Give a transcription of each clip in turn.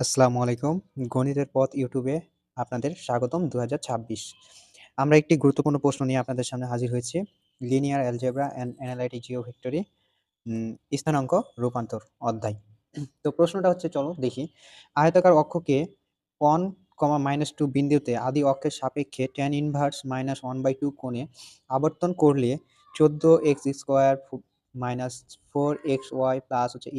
আসসালামু আলাইকুম। গণিতের পথ ইউটিউবে আপনাদের স্বাগতম ২০২৬ আমরা একটি গুরুত্বপূর্ণ প্রশ্ন নিয়ে আপনাদের সামনে হাজির হয়েছি। Linear algebra and analytic geometry um স্থানাঙ্ক রূপান্তর অধ্যায়। তো প্রশ্নটা হচ্ছে চলো দেখি। আয়তাকার অক্ষকে 1, -2 বিন্দুতে আদি অক্ষের সাপেক্ষে tan ইনভার্স -1/2 কোণে আবর্তন করলে চোদ্দ x square minus four x y plus হচ্ছে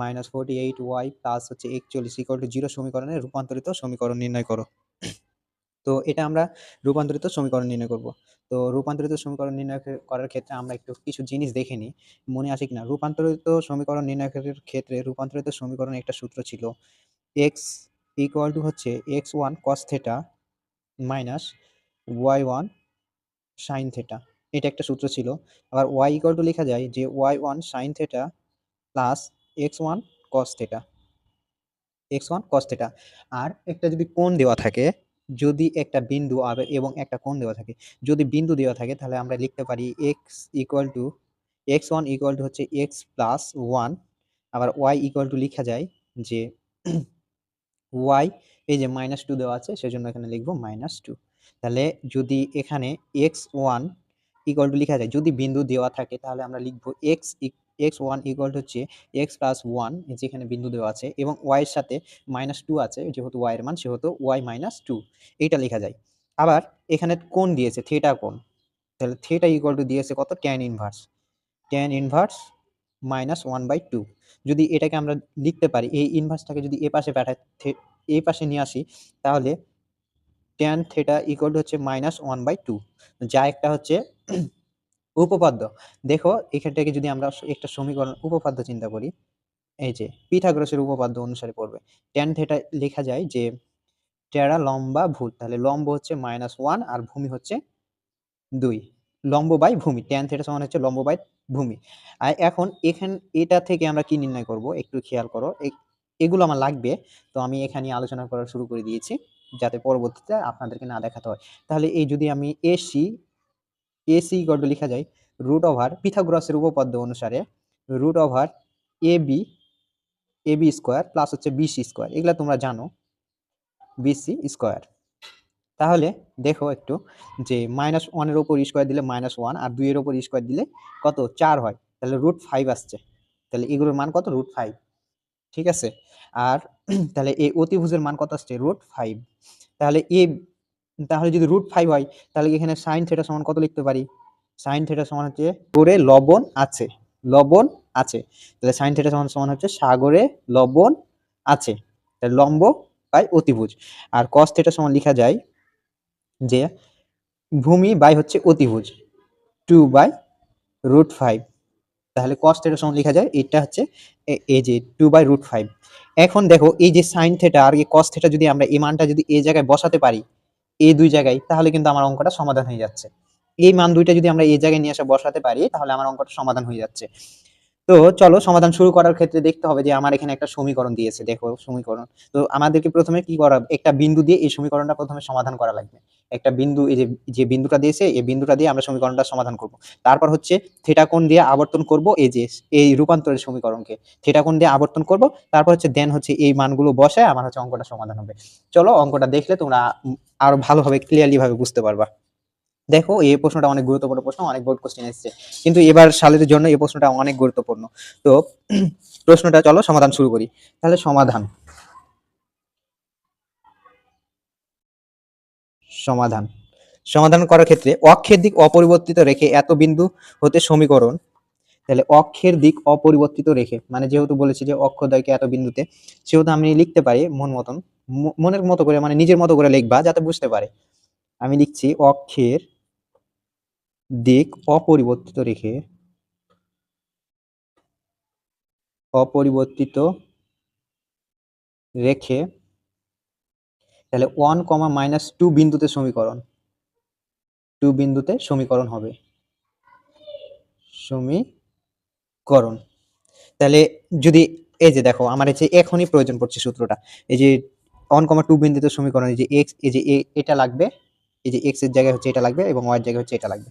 minus forty eight y plus হচ্ছে একচল্লিশ ইকুয়াল টু জিরো সমীকরণে রূপান্তরিত সমীকরণ নির্ণয় করো। তো এটা আমরা রূপান্তরিত সমীকরণ নির্ণয় করব। তো রূপান্তরিত সমীকরণ নির্ণয় করার ক্ষেত্রে আমরা একটু কিছু জিনিস দেখে নিই। মনে আসে কিনা? রূপান্তরিত সমীকরণ নির্ণয়ের ক্ষেত্রে রূপান্তরিত সমীকরণে একটা সূত্র ছিল। এক্স ইকুয়াল টু হচ্ছে x one cos theta minus y one sine theta এটা একটা সূত্র ছিল। আবার ওয়াই ইকুয়াল টু লেখা যায় যে y one sine theta plus x1 cos θ x1 cos θ আর একটা যদি কোণ দেওয়া থাকে, যদি একটা বিন্দু আর এবং একটা কোণ দেওয়া থাকে। যদি বিন্দু দেওয়া থাকে তাহলে আমরা লিখতে পারি x equal to x1 equal to হচ্ছে x প্লাস 1 আবার y ইকুয়াল টু লিখা যায় যে y এই যে -2 দেওয়া আছে সেজন্য এখানে লিখব -2 তাহলে যদি এখানে x1 ইকুয়াল টু লিখা যায় যদি বিন্দু দেওয়া থাকে তাহলে আমরা লিখব x x1 ইকুয়াল টু হচ্ছে x প্লাস 1 যেখানে বিন্দু দেওয়া আছে, এবং এর সাথে -2 আছে, যেহেতু এর মান, সেহেতু y -2 এইটা লেখা যায়। আবার এখানে কোণ দিয়েছে থিটা কোণ। তাহলে থিটা ইকুয়াল টু দিয়েছে কত tan ইনভার্স tan ইনভার্স -1/2 যদি এটাকে আমরা লিখতে পারি, এই ইনভার্সটাকে যদি এ পাশে পাঠাই এই পাশে নিয়ে আসি, তাহলে tan থিটা ইকুয়াল টু হচ্ছে -1/2 যা একটা হচ্ছে উপপাদ্য। দেখো এখান থেকে যদি আমরা একটা সমীকরণ উপপাদ্য চিন্তা করি, এই যে পিঠাগ্রসের উপপাদ্য অনুসারে পড়বে। tan থিটা লেখা যায় যে টেরা লম্বা ভূত তাহলে লম্ব হচ্ছে মাইনাস ওয়ান আর ভূমি হচ্ছে দুই লম্ব বাই ভূমি tan থিটা সমান হচ্ছে লম্ব বাই ভূমি। আর এখন এখান এটা থেকে আমরা কি নির্ণয় করব একটু খেয়াল করো। এগুলো আমার লাগবে। তো আমি এখানে আলোচনা করা শুরু করে দিয়েছি যাতে পরবর্তীতে আপনাদেরকে না দেখাতে হয়। তাহলে এই যদি আমি এসি এসি ইকুয়াল টু লেখা যায় রুট ওভার পিথাগোরাসের উপপাদ্য অনুসারে root over AB AB square plus হচ্ছে বিসি স্কোয়ার এগুলা তোমরা জানো বিসি স্কোয়ার তাহলে দেখো একটু যে মাইনাস ওয়ানের ওপর স্কোয়ার দিলে মাইনাস ওয়ান আর দুইয়ের ওপর স্কোয়ার দিলে কত? চার হয়। তাহলে রুট ফাইভ আসছে। তাহলে এগুলোর মান কত? রুট ফাইভ ঠিক আছে? আর তাহলে এই অতিভুজের মান কত আসছে? রুট ফাইভ তাহলে এ তাহলে যদি রুট ফাইভ হয়, তাহলে এখানে সাইন থেটা সমান কত লিখতে পারি? সাইন থেটা সমান হচ্ছে করে লবণ আছে লবণ আছে। তাহলে সাইন থেটা সমান সমান হচ্ছে সাগরে লবণ আছে। তাহলে লম্ব বাই অতিভুজ। আর কস থেটা সমান লেখা যায় যে ভূমি বাই হচ্ছে অতিভুজ টু বাই রুট ফাইভ তাহলে কস থেটা সমান লেখা যায়, এটা হচ্ছে এই যে টু বাই রুট ফাইভ এখন দেখো, এই যে সাইন থেটা আর এই কস থেটা যদি আমরা এই মানটা যদি এই জায়গায় বসাতে পারি এই দুই জায়গায়, তাহলে কিন্তু আমার অঙ্কটা সমাধান হয়ে যাচ্ছে। এই মান দুইটা যদি আমরা এই জায়গায় নিয়ে এসে বসাতে পারি, তাহলে আমার অঙ্কটা সমাধান হয়ে যাচ্ছে। তো চলো সমাধান শুরু করার ক্ষেত্রে দেখতে হবে যে আমার এখানে একটা সমীকরণ দিয়েছে, দেখো সমীকরণ। তো আমাদেরকে প্রথমে কি করা, একটা বিন্দু দিয়ে এই সমীকরণটা প্রথমে সমাধান করা লাগবে। একটা বিন্দু, এই যে যে বিন্দুটা দিয়েছে, এই বিন্দুটা দিয়ে আমরা সমীকরণটা সমাধান করব। তারপর হচ্ছে থিটা কোণ দিয়ে আবর্তন করব, এই যে, এই রূপান্তরের সমীকরণকে। থিটা কোণ দিয়ে আবর্তন করব, তারপর হচ্ছে দেন হচ্ছে এই মানগুলো বসায় আমার হচ্ছে অঙ্কটা সমাধান হবে। চলো অঙ্কটা দেখলে তোমরা আরও ভালোভাবে ক্লিয়ারলি ভাবে বুঝতে পারবা। দেখো, এই প্রশ্নটা অনেক গুরুত্বপূর্ণ প্রশ্ন, অনেক বোর্ড কোশ্চেন এসেছে। কিন্তু এবার সালের জন্য এই প্রশ্নটা অনেক গুরুত্বপূর্ণ। তো, প্রশ্নটা চলো, সমাধান শুরু করি। তাহলে সমাধান। সমাধান। সমাধান করার ক্ষেত্রে অক্ষের দিক অপরিবর্তিত রেখে এত বিন্দু হতে সমীকরণ। তাহলে অক্ষের দিক অপরিবর্তিত রেখে মানে যেহেতু বলেছি যে অক্ষদয়কে এত বিন্দুতে, সেহেতু আমি লিখতে পারি মন মতন মনের মতো করে মানে নিজের মতো করে লিখবা, যাতে বুঝতে পারে। আমি লিখছি অক্ষের দিক অপরিবর্তিত রেখে অপরিবর্তিত রেখে তাহলে ওয়ান কমা মাইনাস টু বিন্দুতে সমীকরণ। টু বিন্দুতে সমীকরণ হবে। সমীকরণ। তাহলে যদি এই যে দেখো, আমার এই যে এখনই প্রয়োজন পড়ছে সূত্রটা, এই যে ওয়ান কমা টু বিন্দুতে সমীকরণ, এই যে এক্স এই যে এটা লাগবে এই যে এক্সের জায়গায় হচ্ছে এটা লাগবে এবং ওয়াই জায়গায় হচ্ছে এটা লাগবে।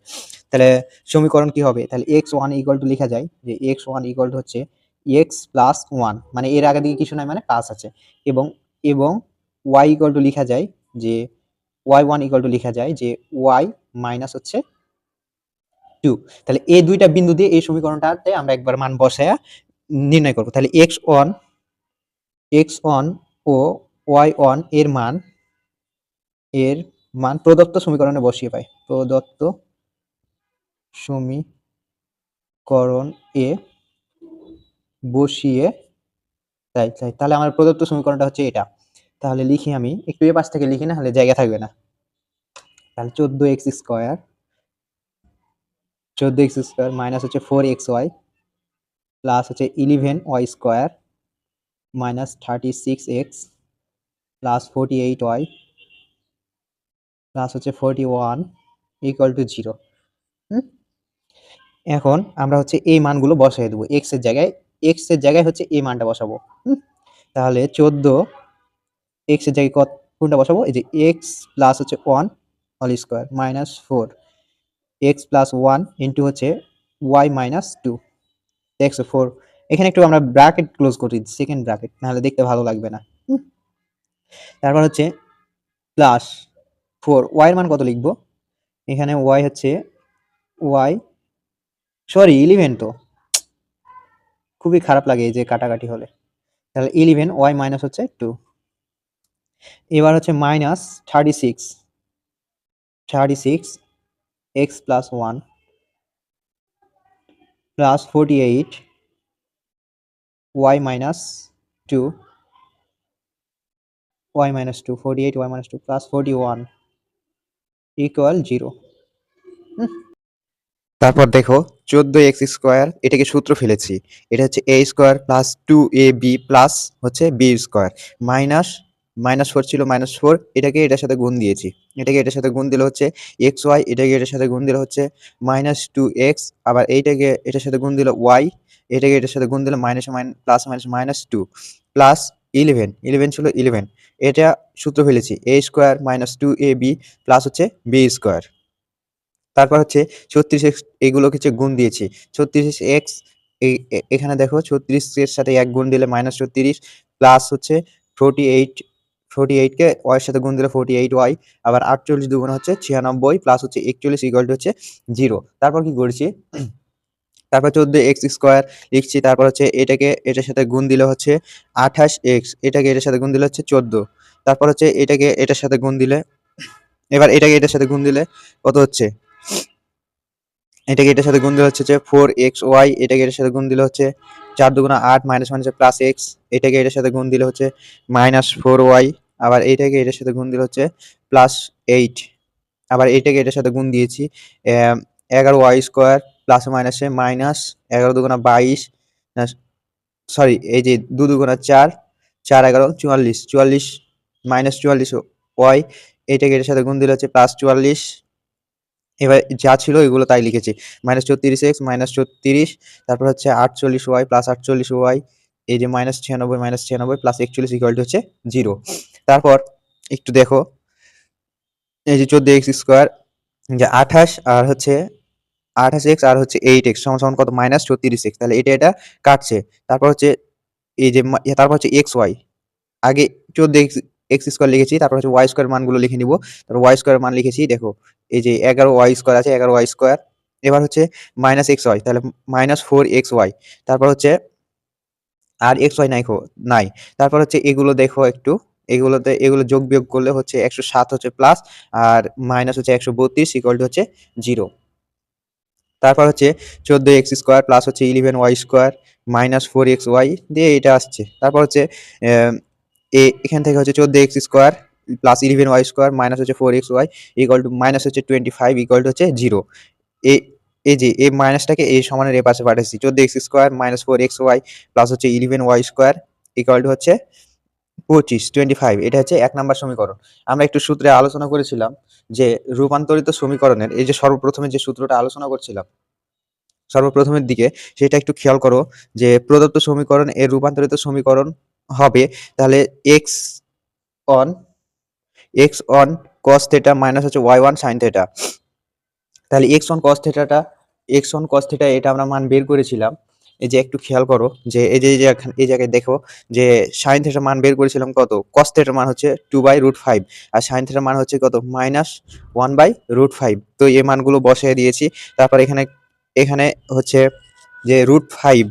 তাহলে সমীকরণ কি হবে? তাহলে এক্স ওয়ান ইকুয়াল টু লেখা যায় যে এক্স ওয়ান ইকুয়াল টু হচ্ছে এক্স প্লাস ওয়ান মানে এর আগে দিকে কিছু নাই মানে প্লাস আছে। এবং এবং ওয়াই ইকুয়াল টু লেখা যায় যে ওয়াই ওয়ান ইকুয়াল টু লেখা যায় যে ওয়াই মাইনাস হচ্ছে টু তাহলে এই দুইটা বিন্দু দিয়ে এই সমীকরণটাতে আমরা একবার মান বসায়া নির্ণয় করব। তাহলে এক্স ওয়ান এক্স ওয়ান ও ওয়াই ওয়ানের মান এর মান প্রদত্ত সমীকরণে বসিয়ে পাই। প্রদত্ত সমীকরণ এ বসিয়ে তাই তাই, তাহলে আমার প্রদত্ত সমীকরণটা হচ্ছে এটা। তাহলে লিখি আমি, একটু এ পাশ থেকে লিখি না, হলে জায়গা থাকবে না। তাহলে চোদ্দ এক্স স্কোয়ার, চোদ্দ এক্স স্কোয়ার মাইনাস হচ্ছে ফোর এক্স ওয়াই, প্লাস হচ্ছে eleven y square minus thirty six x, plus forty eight y plus হচ্ছে forty one equal to zero এখন আমরা হচ্ছে এই মানগুলো বসাই দেবো এক্সের জায়গায় এক্সের জায়গায় হচ্ছে এই মানটা বসাবো? তাহলে চোদ্দ এক্সের জায়গায় কত, কোনটা বসাবো এই যে এক্স প্লাস হচ্ছে one all square minus four x plus one into হচ্ছে y minus two x four এখানে একটু আমরা ব্র্যাকেট ক্লোজ করি সেকেন্ড ব্র্যাকেট নাহলে দেখতে ভালো লাগবে না? তারপর হচ্ছে প্লাস ফোর ওয়াইয়ের মান কত লিখব? এখানে ওয়াই হচ্ছে ওয়াই সরি ইলেভেন তো। খুবই খারাপ লাগে এই যে কাটাকাটি হলে। তাহলে ইলেভেন ওয়াই মাইনাস হচ্ছে টু এবার হচ্ছে minus thirty six thirty six x plus one plus forty eight y minus two y minus two forty eight y minus two plus forty one equal zero তারপর দেখো চোদ্দ x square এটাকে সূত্র ফেলেছি। এটা হচ্ছে a square plus two a b plus হচ্ছে b square. Minus minus four ছিল মাইনাস ফোর এটাকে এটার সাথে গুণ দিয়েছি। এটাকে এটার সাথে গুণ দিলে হচ্ছে এক্স ওয়াই এটাকে এটার সাথে গুণ দিলে হচ্ছে মাইনাস টু এক্স আবার এইটাকে এটার সাথে গুণ দিলে ওয়াই এটাকে এটার সাথে গুণ দিলে minus mine plus minus minus two plus eleven eleven ছিল ইলেভেন এটা সূত্র ফেলেছি a square minus two a b plus হচ্ছে বি স্কোয়ার তারপর হচ্ছে ছত্রিশ এক্স এগুলোকে হচ্ছে গুণ দিয়েছি। ছত্রিশ এক্স এখানে দেখো ছত্রিশের সাথে এক গুণ দিলে মাইনাস ছত্রিশ প্লাস হচ্ছে ফোরটি এইট ফোরটি এইটকে ওয়াইয়ের সাথে গুণ দিলে ফোরটি এইট ওয়াই আবার আটচল্লিশ দুগুণ হচ্ছে ছিয়ানব্বই প্লাস হচ্ছে একচল্লিশ ইকুয়াল হচ্ছে জিরো তারপর কি করেছি? তারপর চোদ্দ এক্স স্কোয়ার লিখছি, তারপর হচ্ছে এটাকে, এটার সাথে গুণ দিলে হচ্ছে আঠাশ এক্স, এটাকে এটার সাথে গুণ দিলে হচ্ছে চোদ্দ। তারপর হচ্ছে এটাকে এটার সাথে গুণ দিলে, এবার এটাকে এটার সাথে গুণ দিলে কত হচ্ছে? এটাকে এটার সাথে গুণ দিলে হচ্ছে যে ফোর এক্স ওয়াই, এটাকে এটার সাথে গুণ দিলে হচ্ছে চার দুগুণা আট মাইনাস মাইনাস প্লাস এক্স, এটাকে এটার সাথে গুণ দিলে হচ্ছে মাইনাস ফোর ওয়াই, আবার এইটাকে এটার সাথে গুণ দিলে হচ্ছে প্লাস এইট। আবার এইটাকে এটার সাথে গুণ দিয়েছি এগারো ওয়াই স্কোয়ার প্লাস মাইনাসে মাইনাস এগারো দুগুণা বাইশ সরি এই যে দু দুগুণা চার চার এগারো, চুয়াল্লিশ চুয়াল্লিশ মাইনাস চুয়াল্লিশ ওয়াই, এইটাকে এটার সাথে গুণ দিলে হচ্ছে প্লাস চুয়াল্লিশ। এবার যা ছিল এগুলো তাই লিখেছি। মাইনাস চৌত্রিশ এক্স মাইনাস চৌত্রিশ তারপর হচ্ছে আটচল্লিশ ওয়াই প্লাস আটচল্লিশ ওয়াই এই যে মাইনাস ছিয়ানব্বই মাইনাস ছিয়ানব্বই প্লাস একচল্লিশ ইকুয়াল হচ্ছে জিরো তারপর একটু দেখো, এই যে চোদ্দ এক্স স্কোয়ার যে আঠাশ, আর হচ্ছে আঠাশ এক্স আর হচ্ছে এইট এক্স সমান কত? মাইনাস চৌত্রিশ এক্স তাহলে এটা এটা কাটছে। তারপর হচ্ছে এই যে তারপর হচ্ছে এক্স ওয়াই আগে চোদ্দ এক্স এক্স স্কোয়ার লিখেছি, তারপর হচ্ছে ওয়াই স্কোয়ার মানগুলো লিখে নিব। তারপর ওয়াই স্কোয়ার মান লিখেছি, দেখো, এই যে এগারো ওয়াই স্কোয়ার আছে, এগারো ওয়াই স্কোয়ার এবার হচ্ছে মাইনাস এক্স ওয়াই তাহলে মাইনাস ফোর এক্স ওয়াই তারপর হচ্ছে আর এক্স ওয়াই নাই নাই। তারপর হচ্ছে এগুলো দেখো একটু। এগুলোতে, এগুলো যোগ বিয়োগ করলে হচ্ছে একশো সাত হচ্ছে প্লাস আর মাইনাস হচ্ছে একশো বত্রিশ ইকুয়াল টু হচ্ছে জিরো তারপর হচ্ছে চোদ্দ এক্স স্কোয়ার প্লাস হচ্ছে eleven y square minus four x y দিয়ে এটা আসছে। তারপর হচ্ছে এ, এখান থেকে হচ্ছে চোদ্দ x square plus eleven y square minus হচ্ছে four x y equal to minus হচ্ছে টোয়েন্টি ফাইভ ইকুয়াল টু হচ্ছে জিরো এ, এই যে, এই মাইনাসটাকে এই সমানের এ পাশে পাঠাচ্ছি চোদ্দ x square minus four x y plus হচ্ছে eleven y square equal to হচ্ছে পঁচিশ টোয়েন্টি ফাইভ এটা হচ্ছে এক নাম্বার সমীকরণ। আমরা একটু সূত্রে আলোচনা করেছিলাম যে রূপান্তরিত সমীকরণের এই যে সর্বপ্রথমে যে সূত্রটা আলোচনা করছিলাম, সর্বপ্রথমের দিকে সেটা একটু খেয়াল করো যে প্রদত্ত সমীকরণ এর রূপান্তরিত সমীকরণ হবে তাহলে x on x on cos theta minus হচ্ছে ওয়াই ওয়ান সাইন থেটা তাহলে এক্স অন কস থেটাটা এক্স অন কস থেটা এটা আমরা মান বের করেছিলাম। এই যে একটু খেয়াল করো যে এই যে, এই জায়গায় দেখো যে সাইন থিটার মান বের করেছিলাম কত? কস থিটার মান হচ্ছে টু বাই রুট ফাইভ আর সাইন থিটার মান হচ্ছে কত? Minus one by root five তো এই মানগুলো বসিয়ে দিয়েছি। তারপর এখানে এখানে হচ্ছে যে রুট ফাইভ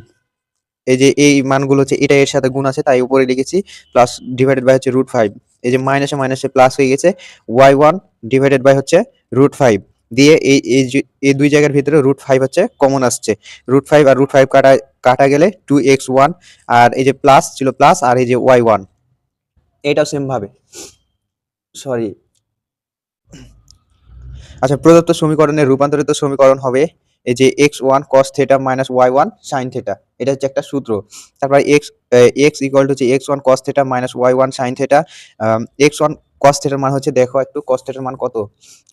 এই যে এই মানগুলো হচ্ছে এটা এর সাথে গুণ আছে, তাই উপরে লিখেছি প্লাস ডিভাইডেড বাই হচ্ছে রুট ফাইভ এই যে মাইনাসে মাইনাসে প্লাস হয়ে গেছে ওয়াই ওয়ান ডিভাইডেড বাই হচ্ছে রুট ফাইভ দিয়ে এই এই দুই জায়গার ভিতরে রুট ফাইভ হচ্ছে কমন আসছে। রুট ফাইভ আর রুট ফাইভ কাটা কাটা গেলে টু এক্স ওয়ান আর এই যে প্লাস ছিল প্লাস আর এই যে ওয়াই ওয়ান এটাও সেমভাবে সরি আচ্ছা প্রদত্ত সমীকরণের রূপান্তরিত সমীকরণ হবে এই যে x one cos theta minus y one sine theta এটা হচ্ছে একটা সূত্র। তারপর এক্স এক্স ইকুয়াল টু হচ্ছে x one cos theta minus y one sine theta x one cos থেটার মান হচ্ছে দেখো একটু কস থেটার মান কত?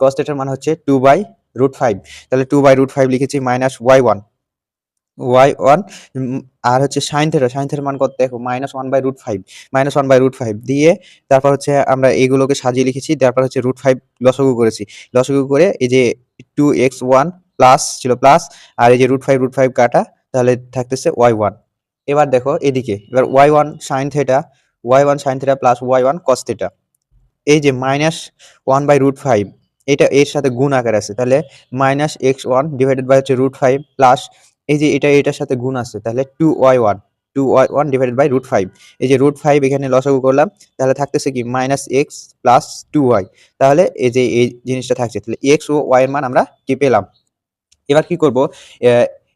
কস থেটার মান হচ্ছে টু বাই রুট ফাইভ তাহলে টু বাই রুট ফাইভ লিখেছি minus y one y one আর হচ্ছে সাইন থেটা সাইন থেটার মান কত দেখো? Minus one by root five minus one by root five দিয়ে তারপর হচ্ছে আমরা এইগুলোকে সাজিয়ে লিখেছি, তারপর হচ্ছে রুট ফাইভ লসগু করেছি। লসগু করে এই যে টু এক্স ওয়ান প্লাস ছিল প্লাস আর এই যে রুট ফাইভ রুট ফাইভ কাটা, তাহলে থাকতেছে ওয়াই ওয়ান এবার দেখো এদিকে, এবার y one sine theta y one sine theta plus y one cos theta এই যে minus one by root five এটা এর সাথে গুণ আকার আছে, তাহলে minus x one divided by হচ্ছে রুট ফাইভ প্লাস এই যে এটা এটার সাথে গুণ আছে, তাহলে two y one two y one divided by root five এই যে রুট ফাইভ এখানে লসাগু করলাম, তাহলে থাকতেছে কি minus x plus two y তাহলে এই যে এই জিনিসটা থাকছে, তাহলে এক্স ও ওয়াই এর মান আমরা কি পেলাম? এবার কি করব?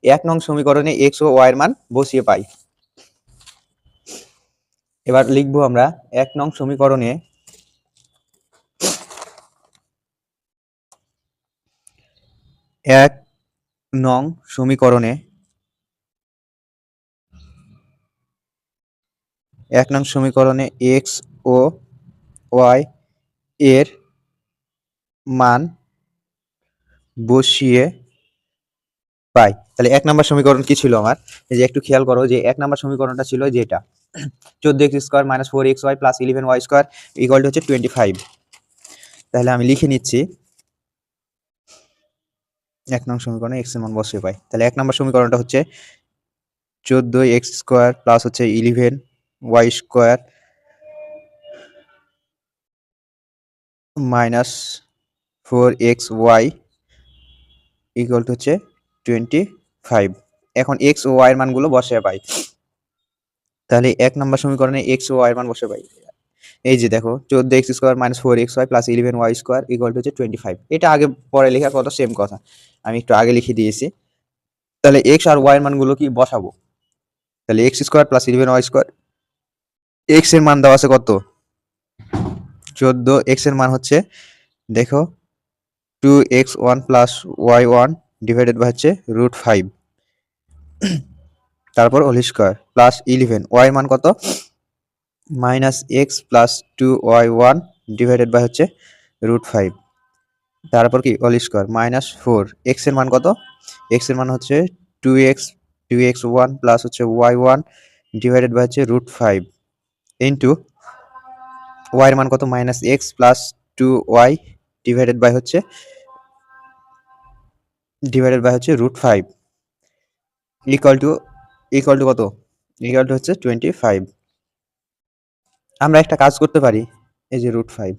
এক নং সমীকরণে এক্স ও ওয়াই এর মান বসিয়ে পাই। এবার লিখব আমরা এক নং সমীকরণে এক নং সমীকরণে এক নং সমীকরণে এক্স ও ওয়াই এর মান বসিয়ে পাই। তাহলে এক নম্বর সমীকরণ কি ছিল আমার? যে একটু খেয়াল করো যে এক নম্বর সমীকরণটা ছিল যেটা? চোদ্দ x square minus four x y plus eleven y square equal হচ্ছে টোয়েন্টি ফাইভ তাহলে আমি লিখে নিচ্ছি। এক নং সমীকরণে এক্সের মান বসিয়ে পাই। তাহলে এক নম্বর সমীকরণটা হচ্ছে চোদ্দ এক্স স্কোয়ার প্লাস হচ্ছে eleven y square minus four x y equal to হচ্ছে টোয়েন্টি ফাইভ এখন এক্স ও ওয়াই এর মানগুলো বসে পাই তাহলে এক নম্বর সমীকরণে এক্স ও ওয়াই এর মান বসে পাই এই যে দেখো, চোদ্দ x square minus four x y plus eleven y square equal to হচ্ছে টোয়েন্টি ফাইভ এটা আগে পরে লেখার কথা সেম কথা। আমি একটু আগে লিখে দিয়েছি। তাহলে এক্স আর ওয়াই এর মানগুলো কি বসাবো? তাহলে x square plus eleven y square এক্সের মান দেওয়া আছে কত? চোদ্দ। এক্সের মান হচ্ছে, দেখো two x one plus y one divided by হচ্ছে রুট ফাইভ তারপর whole square plus eleven y মান কত? Minus x plus two y one divided by হচ্ছে রুট ফাইভ তারপর কি? হোল স্কোয়ার মাইনাস ফোর এক্সের মান কত? এক্সের মান হচ্ছে two x two x one plus হচ্ছে ওয়াই ওয়ান ডিভাইডেড বাই হচ্ছে রুট ফাইভ ইন্টু ওয়াই এর মান কত? Minus x plus two y divided by হচ্ছে ডিভাইডেড বাই হচ্ছে root five equal to equal to কত? ইকুয়াল টু হচ্ছে twenty five আমরা একটা কাজ করতে পারি, এই যে রুট ফাইভ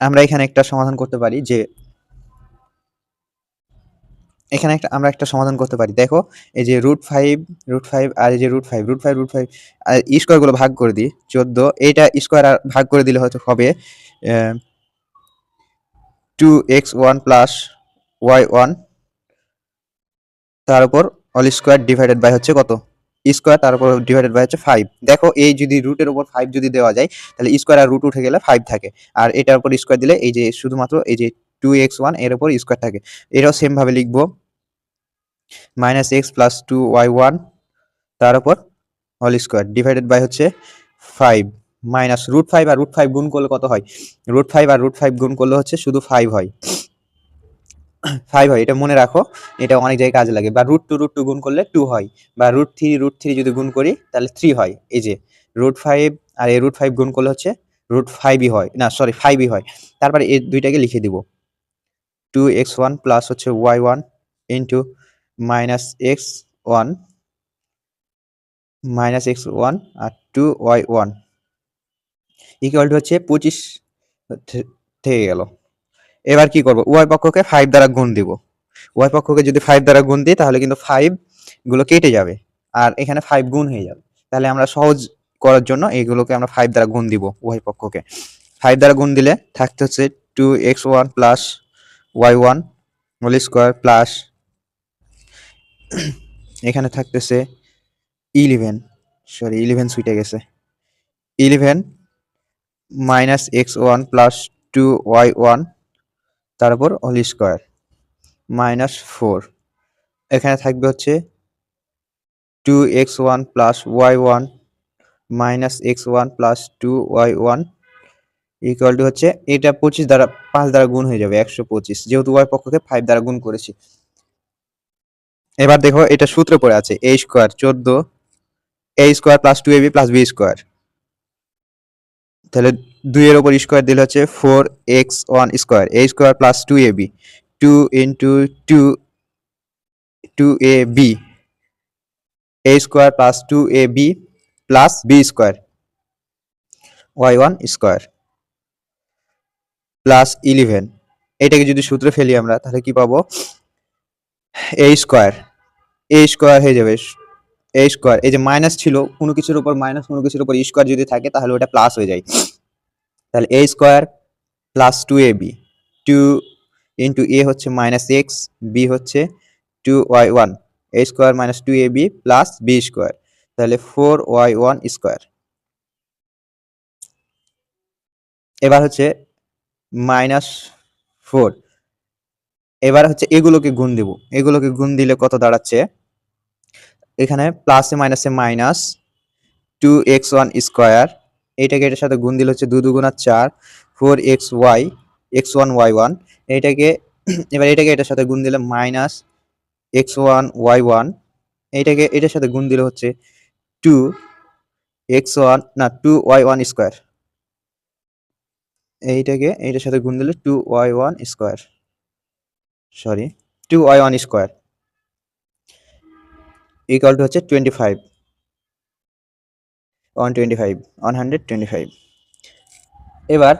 আমরা এখানে একটা সমাধান করতে পারি যে, এখানে একটা, আমরা একটা সমাধান করতে পারি। দেখো, এই যে রুট ফাইভ রুট ফাইভ আর এই যে root five root five root five আর স্কোয়ারগুলো ভাগ করে দিই, চোদ্দ, এইটা স্কোয়ার আর ভাগ করে দিলে হয়তো হবে two x one plus y one তার উপর অল স্কোয়ার ডিভাইডেড বাই হচ্ছে কত? স্কোয়ার তার উপর ডিভাইডেড বাই হচ্ছে ফাইভ দেখো, এই যদি রুটের উপর ফাইভ যদি দেওয়া যায়, তাহলে স্কোয়ার আর রুট উঠে গেলে ফাইভ থাকে। আর এটার উপর স্কোয়ার দিলে এই যে শুধুমাত্র এই যে টু এক্স ওয়ানের উপর স্কোয়ার থাকে। এটাও সেম ভাবে লিখব। Minus x plus two y one তার উপর অল স্কোয়ার ডিভাইডেড বাই হচ্ছে ফাইভ মাইনাস রুট ফাইভ আর রুট ফাইভ গুণ করলে কত হয়? রুট ফাইভ আর রুট ফাইভ গুণ করলে হচ্ছে শুধু ফাইভ হয়। ফাইভ হয়, এটা মনে রাখো, এটা অনেক জায়গায় কাজে লাগে। বা রুট টু রুট টু গুণ করলে টু হয়। বা রুট থ্রি রুট থ্রি যদি গুণ করি, তাহলে থ্রি হয়। এই যে রুট ফাইভ আর এই রুট ফাইভ গুণ করলে হচ্ছে রুট ফাইভই হয়। না সরি ফাইভই হয়। তারপরে এই দুইটাকে লিখে দিব। টু এক্স ওয়ান প্লাস হচ্ছে y one into minus x one minus x one R two y one equal to হচ্ছে পঁচিশ থেকে গেল। এবার কি করব? উভয় পক্ষকে ফাইভ দ্বারা গুণ দিব। উভয় পক্ষকে যদি ফাইভ দ্বারা গুণ দিই, তাহলে কিন্তু ফাইভগুলো কেটে যাবে। আর এখানে ফাইভ গুণ হয়ে যাবে। তাহলে আমরা সহজ করার জন্য এইগুলোকে আমরা ফাইভ দ্বারা গুণ দিব উভয় পক্ষকে। ফাইভ দ্বারা গুণ দিলে থাকতে হচ্ছে two x one plus y one whole square plus এখানে থাকতেছে ইলেভেন সরি ইলেভেন সুইটে গেছে। Eleven minus x one plus two y one তারপর হোল স্কোয়ার, মাইনাস ফোর। এখানে থাকবে হচ্ছে two x one plus y one minus x one plus two y one equal to হচ্ছে এটা পঁচিশ দ্বারা, পাঁচ দ্বারা গুণ হয়ে যাবে, একশো পঁচিশ। যেহেতু ওয়াই পক্ষকে ফাইভ দ্বারা গুণ করেছি। এবার দেখো এটা সূত্র পড়ে আছে এ স্কোয়ার চোদ্দ a square plus two a b plus b square তাহলে দুইয়ের ওপর স্কোয়ার দিলে হচ্ছে four x one square a square plus two a b two into two two a b a square plus two a b plus b square y one square plus eleven এটাকে যদি সূত্রে ফেলি আমরা, তাহলে কি পাবো? এ স্কোয়ার এ square হয়ে যাবে এ স্কোয়ার এই যে মাইনাস ছিল, কোনো কিছুর উপর মাইনাস কোনো কিছুর উপর স্কোয়ার যদি থাকে, তাহলে ওটা প্লাস হয়ে যায়। তাহলে a square plus two a b two into a হচ্ছে মাইনাস এক্স বি হচ্ছে two y one a square minus two a b plus b square তাহলে ফোর ওয়াই ওয়ান স্কোয়ার এবার হচ্ছে মাইনাস ফোর এবার হচ্ছে এগুলোকে গুণ দেব। এগুলোকে গুণ দিলে কত দাঁড়াচ্ছে? এখানে প্লাসে মাইনাসে minus two x one square এইটাকে এটার সাথে গুণ দিলে হচ্ছে দু দুগুণা চার four x y x one y one এইটাকে এবার এটাকে এটার সাথে গুণ দিলে minus x one y one এইটাকে এটার সাথে গুণ দিলে হচ্ছে টু এক্স ওয়ান না টু ওয়াই ওয়ান স্কোয়ার এইটাকে এইটার সাথে গুণ দিলে two y one square sorry two y one square equal to হচ্ছে twenty five one twenty five one hundred twenty five এবার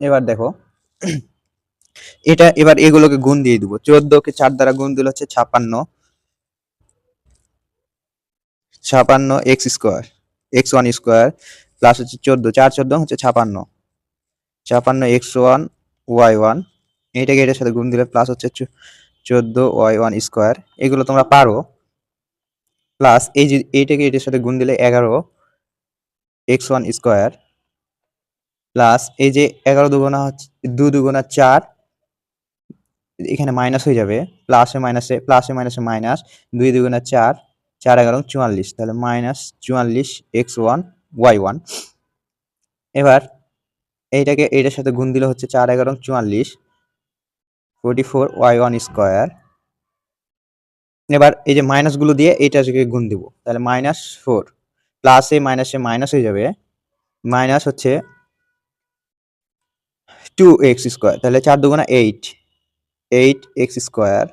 এবার দেখো। এটা এবার এগুলোকে গুণ দিয়ে দিব। চোদ্দকে চার দ্বারা গুণ দিলে হচ্ছে ছাপান্ন। ছাপান্ন x square x one square plus হচ্ছে চোদ্দ। চার চোদ্দ হচ্ছে ছাপান্ন। ছাপান্ন এক্স ওয়ান ওয়াই ওয়ান এইটাকে এটার সাথে গুণ দিলে প্লাস হচ্ছে চোদ্দ ওয়াই ওয়ান স্কোয়ার এগুলো তোমরা পারো। প্লাস এই যে, এইটাকে এটার সাথে গুণ দিলে এগারো এক্স ওয়ান স্কোয়ার প্লাস এই যে এগারো দুগুণা হচ্ছে, দু দুগুণা চার, এখানে মাইনাস হয়ে যাবে প্লাসে মাইনাসে প্লাসে মাইনাসে মাইনাস দুই দুগুণা চার চার এগারো চুয়াল্লিশ, তাহলে মাইনাস চুয়াল্লিশ এক্স ওয়ান ওয়াই ওয়ান এবার এইটাকে, এইটার সাথে গুণ দিলে হচ্ছে চার এগারো চুয়াল্লিশ forty four y one square এবার এই যে মাইনাসগুলো দিয়ে এইটাকে গুণ দিব। তাহলে মাইনাস ফোর প্লাসে মাইনাসে মাইনাস হয়ে যাবে। মাইনাস হচ্ছে টু এক্স স্কোয়ার তাহলে চার দুগুণা এইট এইট এক্স স্কোয়ার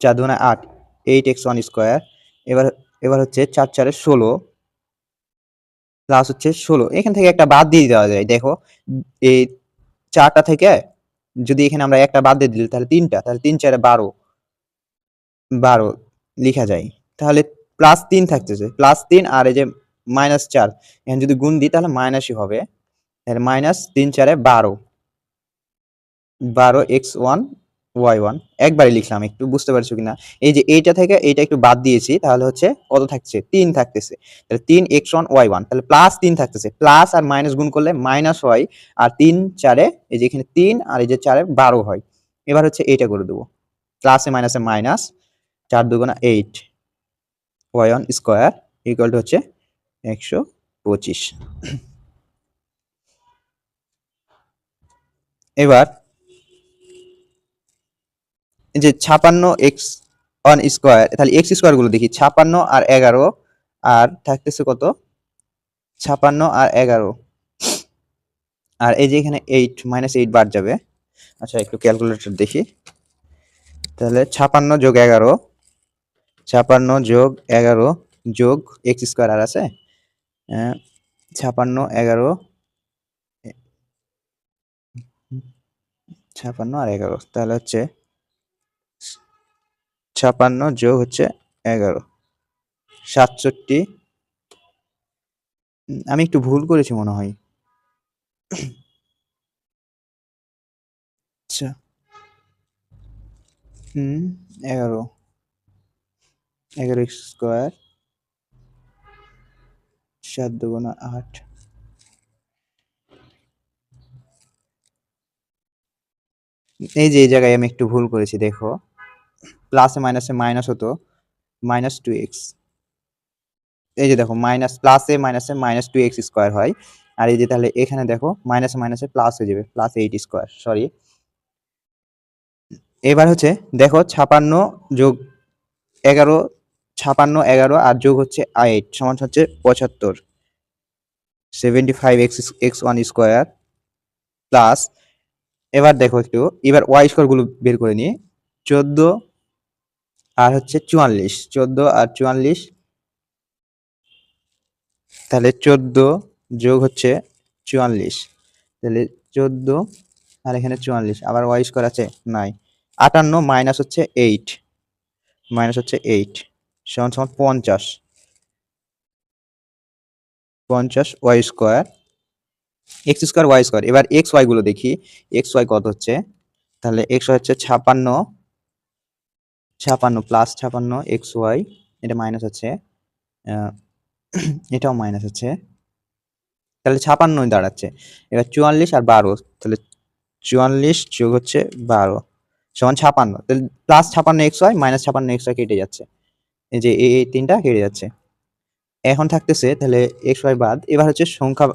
চার দুগুণা আট এইট এক্স ওয়ান স্কোয়ার এবার এবার হচ্ছে চার চারে ষোলো প্লাস হচ্ছে ষোলো। এখান থেকে একটা বাদ দিয়ে দেওয়া যায়। দেখো, এই চারটা থেকে যদি এখানে আমরা একটা বাদ দিয়ে দিই তাহলে তিনটা, তাহলে তিন চারে বারো বারো লিখা যায়। তাহলে প্লাস তিন থাকতেছে প্লাস তিন আর এই যে মাইনাস চার, এখানে যদি গুণ দিই তাহলে মাইনাসই হবে। তাহলে মাইনাস তিন চারে বারো বারো এক্স ওয়ান ওয়াই ওয়ান একবারই লিখলাম, একটু বুঝতে পারছ কিনা? এই যে এইটা থেকে এইটা একটু বাদ দিয়েছি, তাহলে হচ্ছে কত থাকছে তিন থাকতেছে। তাহলে তিন এক্স ওয়ান ওয়াই ওয়ান, তাহলে প্লাস তিন থাকতেছে। প্লাস আর মাইনাস গুণ করলে মাইনাস হয়, আর তিন চারে, এই যে এখানে তিন আর এই যে চারে বারো হয়। এবার হচ্ছে এইটা করে দেবো। প্লাসে মাইনাসে মাইনাস চার দুগুণা eight y one square equal to হচ্ছে একশো পঁচিশ। এবার যে ছাপান্ন এক্স ওয়ান স্কোয়ার তাহলে এক্স স্কোয়ারগুলো দেখি ছাপান্ন আর এগারো আর থাকতেছে কত? ছাপান্ন আর এগারো। আর এই যে এখানে এইট মাইনাস এইট বার যাবে। আচ্ছা একটু ক্যালকুলেটর দেখি। তাহলে ছাপান্ন যোগ এগারো ছাপান্ন যোগ এগারো যোগ এক্স স্কোয়ার আর আছে? আহ, ছাপান্ন এগারো ছাপান্ন আর এগারো তাহলে হচ্ছে ছাপান্ন যোগ হচ্ছে এগারো। সাতষট্টি। আমি একটু ভুল করেছি মনে হয়। আচ্ছা। হুম, এগারো। এগারো স্কোয়ার। সাত দুগুণা আট। এই যে, এই জায়গায় আমি একটু ভুল করেছি, দেখো। প্লাসে মাইনাসে মাইনাস হতো মাইনাস টু এক্স এই যে দেখো মাইনাস প্লাসে মাইনাসে মাইনাস টু এক্স স্কোয়ার হয়। আর এই যে তাহলে এখানে দেখো মাইনাসে মাইনাসে প্লাস হয়ে যাবে প্লাস এইট স্কোয়ার সরি এবার হচ্ছে দেখো ছাপান্ন যোগ এগারো, ছাপান্ন, এগারো আর যোগ হচ্ছে এইট সমান হচ্ছে পঁচাত্তর। Seventy five x x one square plus এবার দেখো একটু, এবার ওয়াই স্কোয়ারগুলো বের করে নিয়ে, চোদ্দ আর হচ্ছে চুয়াল্লিশ, চোদ্দ আর চুয়াল্লিশ। তাহলে চোদ্দ যোগ হচ্ছে চুয়াল্লিশ। তাহলে চোদ্দ আর এখানে চুয়াল্লিশ, আবার ওয়াই স্কোয়ার আছে নাই আটান্ন মাইনাস হচ্ছে এইট মাইনাস হচ্ছে এইট সমান সমান পঞ্চাশ। পঞ্চাশ y square x square y square এবার এক্স ওয়াই গুলো দেখি এক্স ওয়াই কত হচ্ছে? তাহলে এক্স হচ্ছে ছাপান্ন ছাপান্ন প্লাস ছাপান্ন এক্স ওয়াই এটা মাইনাস আহ, এটাও মাইনাস হচ্ছে তাহলে ছাপান্নই দাঁড়াচ্ছে। এবার চুয়াল্লিশ আর বারো তাহলে চুয়াল্লিশ যোগ হচ্ছে বারো সমান ছাপান্ন। তাহলে প্লাস ছাপান্ন এক্স ওয়াই মাইনাস ছাপান্ন এক্স ওয়াই কেটে যাচ্ছে। এই যে এই তিনটা কেটে যাচ্ছে। এখন থাকতেছে তাহলে এক্স ওয়াই বাদ এবার হচ্ছে সংখ্যা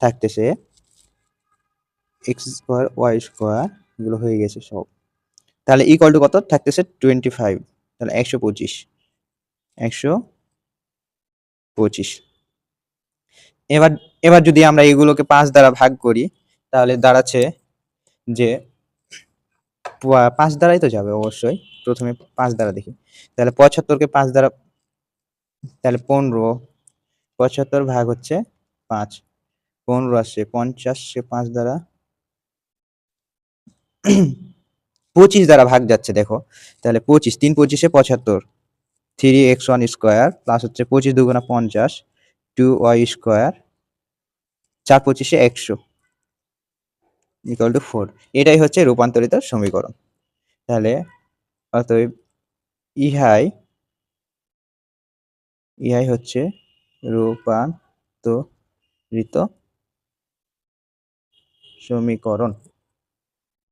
থাকতেছে এক্স স্কোয়ার ওয়াই স্কোয়ার এগুলো হয়ে গেছে সব। তাহলে ইকুয়াল টু কত? থাকতেছে টোয়েন্টি ফাইভ তাহলে একশো পঁচিশ। একশো পঁচিশ। এবার এবার যদি আমরা এগুলোকে পাঁচ দ্বারা ভাগ করি, তাহলে দাঁড়াচ্ছে যে পাঁচ দ্বারাই তো যাবে অবশ্যই। প্রথমে পাঁচ দ্বারা দেখি। তাহলে পঁচাত্তরকে পাঁচ দ্বারা, তাহলে পনেরো, পঁচাত্তর ভাগ হচ্ছে পাঁচ। পনেরো আসছে পঞ্চাশকে পাঁচ দ্বারা পঁচিশ দ্বারা ভাগ যাচ্ছে, দেখো। তাহলে পঁচিশ, তিন পঁচিশে পঁচাত্তর। Three x one square plus হচ্ছে পঁচিশ দুগুণা পঞ্চাশ টু ওয়াই স্কোয়ার চার পঁচিশে একশো ইকুয়াল টু ফোর এটাই হচ্ছে রূপান্তরিত সমীকরণ। তাহলে অতএব ইহাই ইহাই হচ্ছে রূপান্তরিত সমীকরণ।